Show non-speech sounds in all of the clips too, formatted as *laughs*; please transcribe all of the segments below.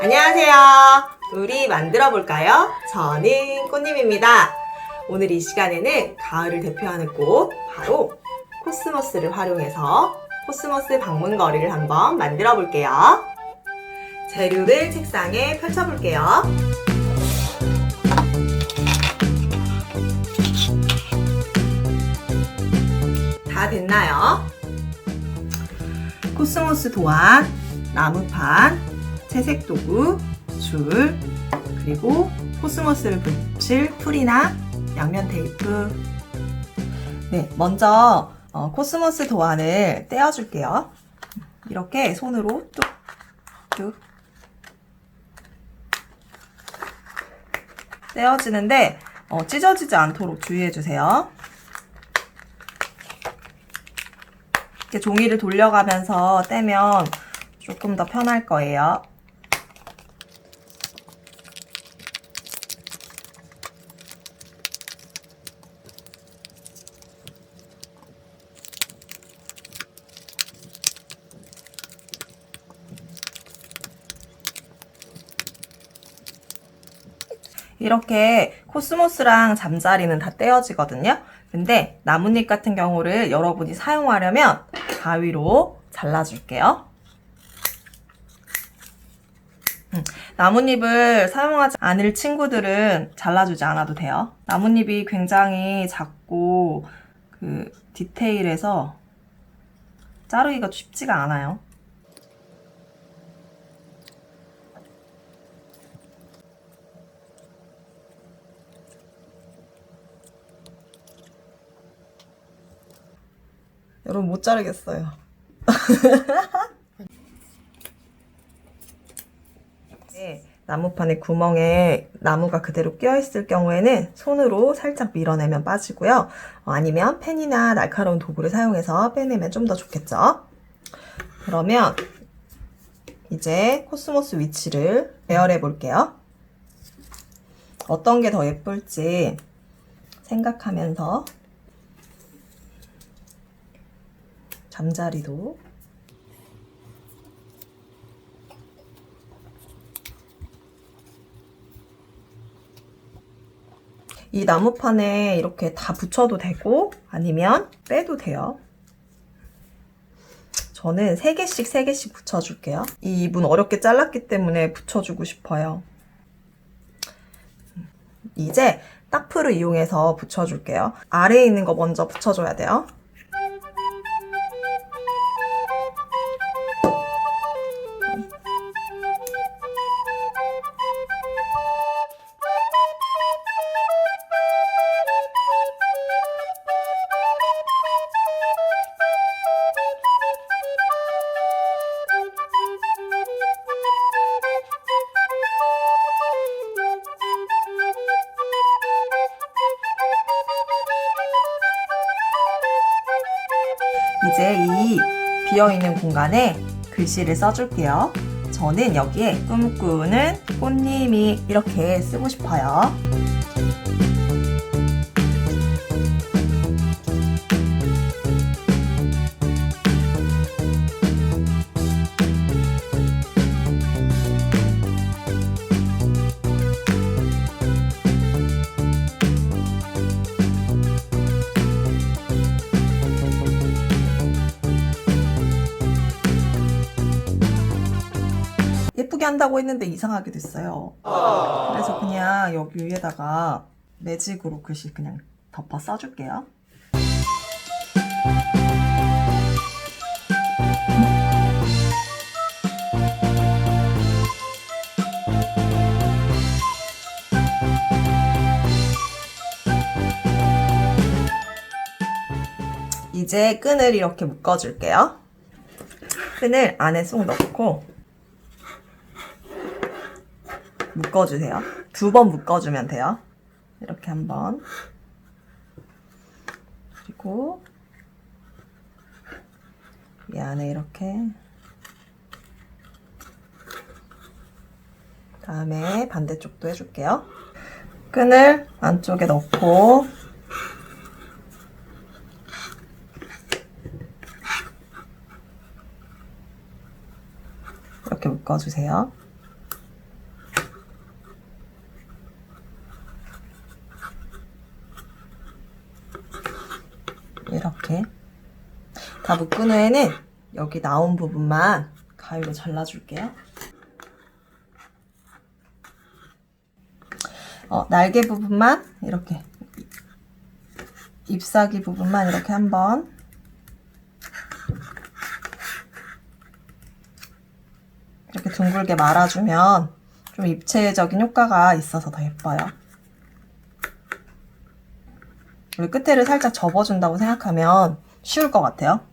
안녕하세요. 우리 만들어 볼까요? 저는 꽃님입니다. 오늘 이 시간에는 가을을 대표하는 꽃, 바로 코스모스를 활용해서 코스모스 방문거리를 한번 만들어 볼게요. 재료를 책상에 펼쳐 볼게요. 다 됐나요? 코스모스 도안, 나무판, 채색 도구, 줄, 그리고 코스모스를 붙일 풀이나 양면 테이프. 네, 먼저 어, 코스모스 도안을 떼어줄게요. 이렇게 손으로 뚝뚝 떼어지는데 어, 찢어지지 않도록 주의해주세요. 이렇게 종이를 돌려가면서 떼면 조금 더 편할 거예요. 이렇게 코스모스랑 잠자리는 다 떼어지거든요. 근데 나뭇잎 같은 경우를 여러분이 사용하려면 가위로 잘라줄게요. 음, 나뭇잎을 사용하지 않을 친구들은 잘라주지 않아도 돼요. 나뭇잎이 굉장히 작고 그 디테일해서 자르기가 쉽지가 않아요. 여러분 못 자르겠어요. *laughs* 네, 나무판의 구멍에 나무가 그대로 끼어있을 경우에는 손으로 살짝 밀어내면 빠지고요. 어, 아니면 펜이나 날카로운 도구를 사용해서 빼내면 좀 더 좋겠죠. 그러면 이제 코스모스 위치를 배열해 볼게요. 어떤 게 더 예쁠지 생각하면서 잠자리도 이 나무판에 이렇게 다 붙여도 되고 아니면 빼도 돼요. 저는 3개씩 3개씩 붙여줄게요. 이 입은 어렵게 잘랐기 때문에 붙여주고 싶어요. 이제 딱풀을 이용해서 붙여줄게요. 아래에 있는 거 먼저 붙여줘야 돼요. 이제 이 비어있는 공간에 글씨를 써줄게요. 저는 여기에 꿈꾸는 꽃님이 이렇게 쓰고 싶어요. 한다고 했는데 이상하게 됐어요. 그래서 그냥 여기 위에다가 매직으로 글씨 그냥 덮어 써줄게요. 이제 끈을 이렇게 묶어줄게요. 끈을 안에 쏙 넣고 묶어주세요. 두 번 묶어주면 돼요. 이렇게 한 번. 그리고 이 안에 이렇게 다음에 반대쪽도 해줄게요. 끈을 안쪽에 넣고 이렇게 묶어주세요. 다 묶은 후에는 여기 나온 부분만 가위로 잘라줄게요. 어, 날개 부분만 이렇게 잎사귀 부분만 이렇게 한번 이렇게 둥글게 말아주면 좀 입체적인 효과가 있어서 더 예뻐요. 우리 끝에를 살짝 접어준다고 생각하면 쉬울 것 같아요.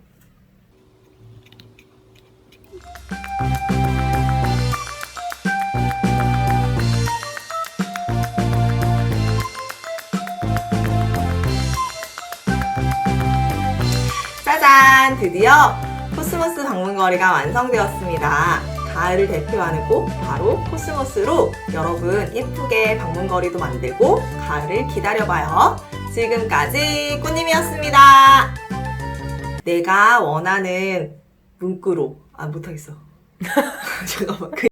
짜잔! 드디어 코스모스 방문거리가 완성되었습니다. 가을을 대표하는 꽃, 바로 코스모스로 여러분 예쁘게 방문거리도 만들고 가을을 기다려봐요. 지금까지 꽃님이었습니다. 내가 원하는 문구로, 아, 못하겠어. *laughs* 잠깐만. 그